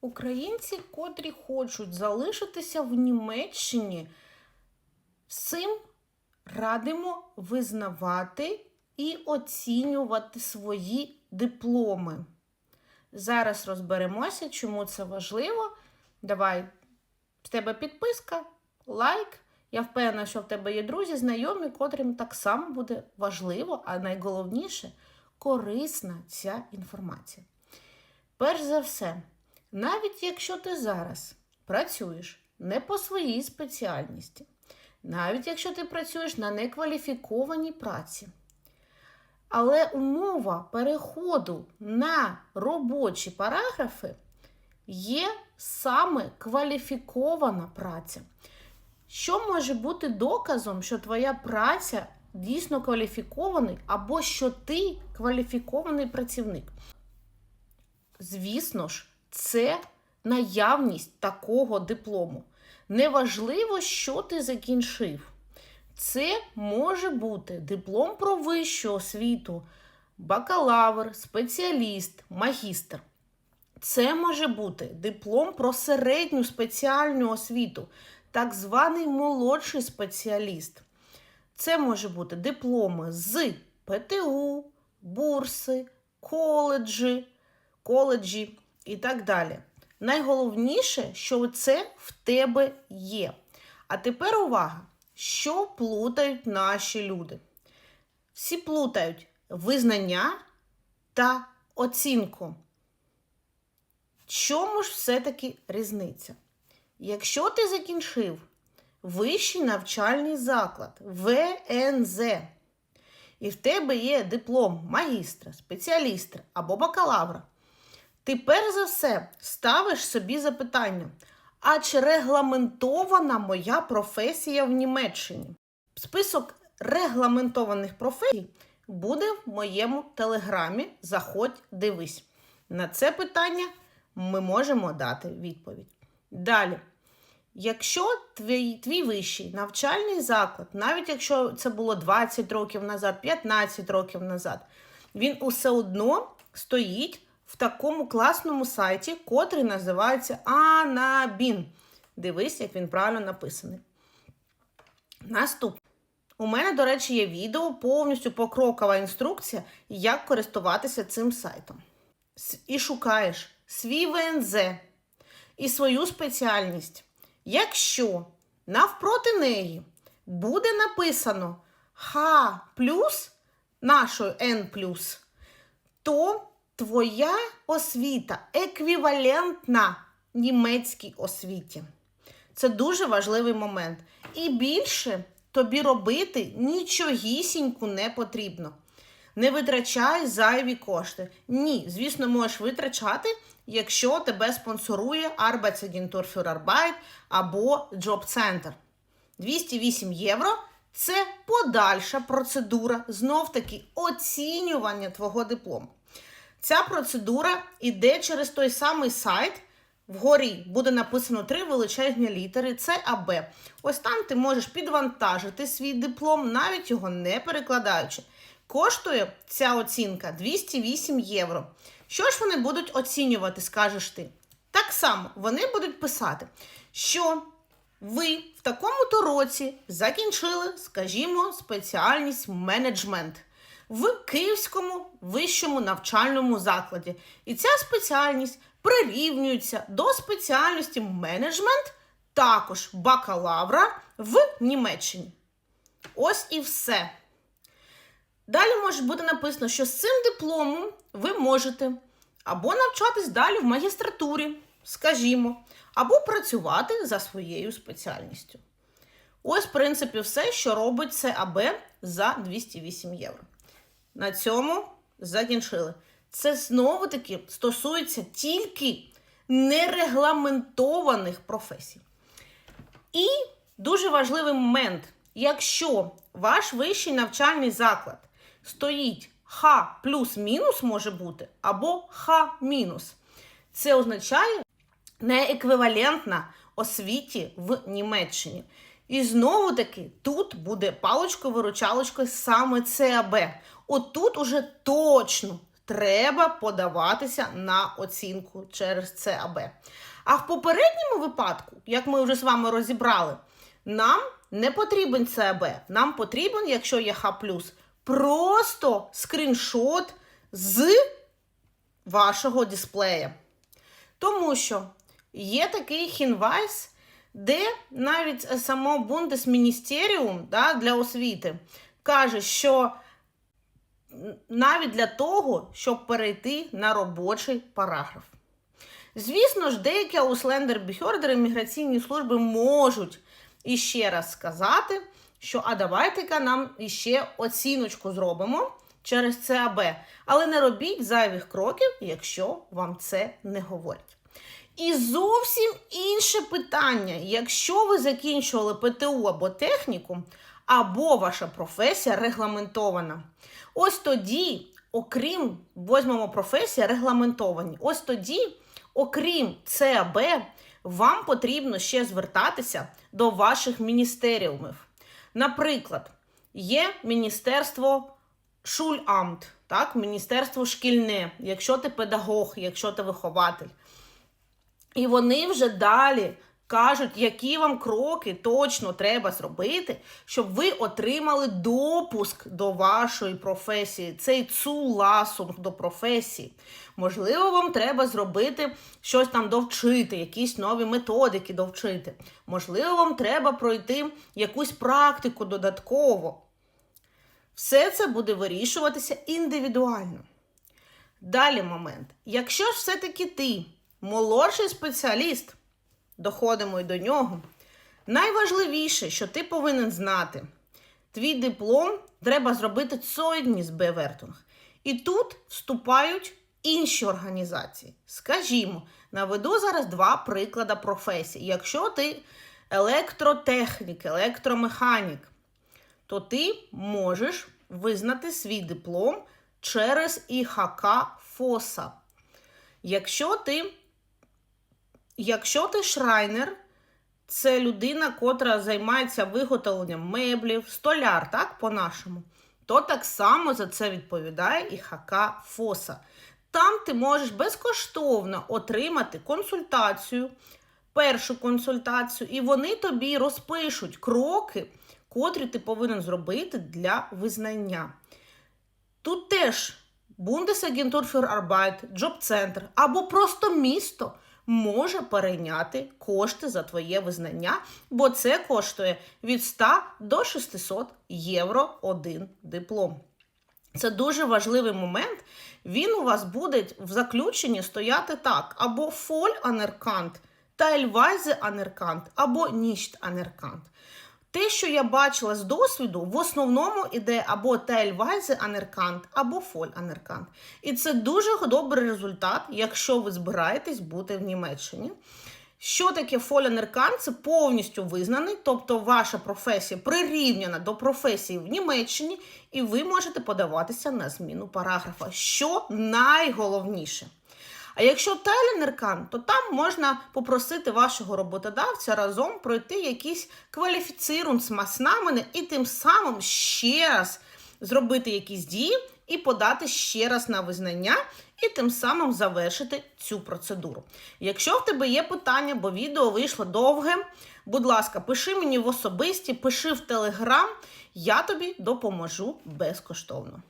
Українці, котрі хочуть залишитися в Німеччині, всім радимо визнавати і оцінювати свої дипломи. Зараз розберемося, чому це важливо. Давай, з тебе підписка, лайк. Я впевнена, що в тебе є друзі, знайомі, котрим так само буде важливо, а найголовніше корисна ця інформація. Перш за все, навіть якщо ти зараз працюєш не по своїй спеціальності, навіть якщо ти працюєш на некваліфікованій праці, але умова переходу на робочі параграфи є саме кваліфікована праця. Що може бути доказом, що твоя праця дійсно кваліфікований, або що ти кваліфікований працівник? Звісно ж, це наявність такого диплому. Неважливо, що ти закінчив. Це може бути диплом про вищу освіту, бакалавр, спеціаліст, магістр. Це може бути диплом про середню спеціальну освіту, так званий молодший спеціаліст. Це може бути дипломи з ПТУ, бурси, коледжі, коледжі і так далі. Найголовніше, що це в тебе є. А тепер увага, що плутають наші люди? Всі плутають визнання та оцінку. Чому ж все-таки різниця? Якщо ти закінчив вищий навчальний заклад ВНЗ, і в тебе є диплом магістра, спеціаліста або бакалавра, ти перш за все ставиш собі запитання: а чи регламентована моя професія в Німеччині? Список регламентованих професій буде в моєму телеграмі. Заходь, дивись. На це питання ми можемо дати відповідь. Далі. Якщо твій, твій вищий навчальний заклад, навіть якщо це було 20 років назад, 15 років назад, він усе одно стоїть в такому класному сайті, котрий називається Анабін. Дивись, як він правильно написаний. Наступне. У мене, до речі, є відео, повністю покрокова інструкція, як користуватися цим сайтом. І шукаєш свій ВНЗ і свою спеціальність. Якщо навпроти неї буде написано Х плюс нашою плюс, то твоя освіта еквівалентна німецькій освіті. Це дуже важливий момент. І більше тобі робити нічогісіньку не потрібно. Не витрачай зайві кошти. Ні, звісно, можеш витрачати, якщо тебе спонсорує Arbeitsagentur für Arbeit або Job Center. 208 євро це подальша процедура, знов-таки оцінювання твого диплому. Ця процедура йде через той самий сайт. Вгорі буде написано три величезні літери С А Б. Ось там ти можеш підвантажити свій диплом, навіть його не перекладаючи. Коштує ця оцінка 208 євро. Що ж вони будуть оцінювати, скажеш ти? Так само вони будуть писати, що ви в такому-то році закінчили, скажімо, спеціальність менеджмент в Київському вищому навчальному закладі. І ця спеціальність прирівнюється до спеціальності менеджмент, також бакалавра в Німеччині. Ось і все. Далі може бути написано, що з цим дипломом ви можете або навчатись далі в магістратурі, скажімо, або працювати за своєю спеціальністю. Ось, в принципі, все, що робить ЦАБ за 208 євро. На цьому закінчили. Це знову-таки стосується тільки нерегламентованих професій. І дуже важливий момент: якщо ваш вищий навчальний заклад стоїть Х плюс-мінус може бути, або Х мінус, це означає нееквівалентна освіті в Німеччині. І знову таки тут буде паличко-виручалочкою саме ЦАБ. Отут уже точно, треба подаватися на оцінку через ЦАБ. А в попередньому випадку, як ми вже з вами розібрали, нам не потрібен ЦАБ. Нам потрібен, якщо є Х, просто скріншот з вашого дисплея. Тому що є такий хінвайс, де навіть е, само Бундесміністеріум да, для освіти каже, що навіть для того, щоб перейти на робочий параграф. Звісно ж, деякі ауслендер-біхердери міграційні служби можуть іще раз сказати, що а давайте-ка нам іще оціночку зробимо через ЦАБ. Але не робіть зайвих кроків, якщо вам це не говорять. І зовсім інше питання, якщо ви закінчували ПТУ або технікум, або ваша професія регламентована. Ось тоді, окрім возьмемо професія регламентовані, ось тоді, окрім ЦАБ, вам потрібно ще звертатися до ваших міністеріумів. Наприклад, є Міністерство Шульамт, так, Міністерство шкільне, якщо ти педагог, якщо ти вихователь. І вони вже далі кажуть, які вам кроки точно треба зробити, щоб ви отримали допуск до вашої професії, цей цуласунг до професії. Можливо, вам треба зробити щось там довчити, якісь нові методики довчити. Можливо, вам треба пройти якусь практику додатково. Все це буде вирішуватися індивідуально. Далі момент. Якщо ж все-таки ти молодший спеціаліст, доходимо й до нього. Найважливіше, що ти повинен знати, твій диплом треба зробити цойдніс Бевертунг. І тут вступають інші організації. Скажімо, наведу зараз два приклади професій. Якщо ти електротехнік, електромеханік, то ти можеш визнати свій диплом через ІХК ФОСА. Якщо ти Якщо ти шрайнер, це людина, котра займається виготовленням меблів, столяр, так, по-нашому, то так само за це відповідає і ХК ФОСа. Там ти можеш безкоштовно отримати консультацію, першу консультацію, і вони тобі розпишуть кроки, котрі ти повинен зробити для визнання. Тут теж für Arbeit, Джоб-центр або просто місто може перейняти кошти за твоє визнання, бо це коштує від 100 до 600 євро один диплом. Це дуже важливий момент. Він у вас буде в заключенні стояти так: або фоль анеркант, та ельвайзе анеркант, або ніщт анеркант. Те, що я бачила з досвіду, в основному іде або тейльвайзе анеркант, або фоль анеркант. І це дуже добрий результат, якщо ви збираєтесь бути в Німеччині. Що таке фоль анеркант? Це повністю визнаний, тобто ваша професія прирівняна до професії в Німеччині, і ви можете подаватися на зміну параграфа. Що найголовніше. А якщо теленеркан, то там можна попросити вашого роботодавця разом пройти якісь кваліфіцирунсмаснамени і тим самим ще раз зробити якісь дії і подати ще раз на визнання, і тим самим завершити цю процедуру. Якщо в тебе є питання, бо відео вийшло довге, будь ласка, пиши мені в особисті, пиши в телеграм, я тобі допоможу безкоштовно.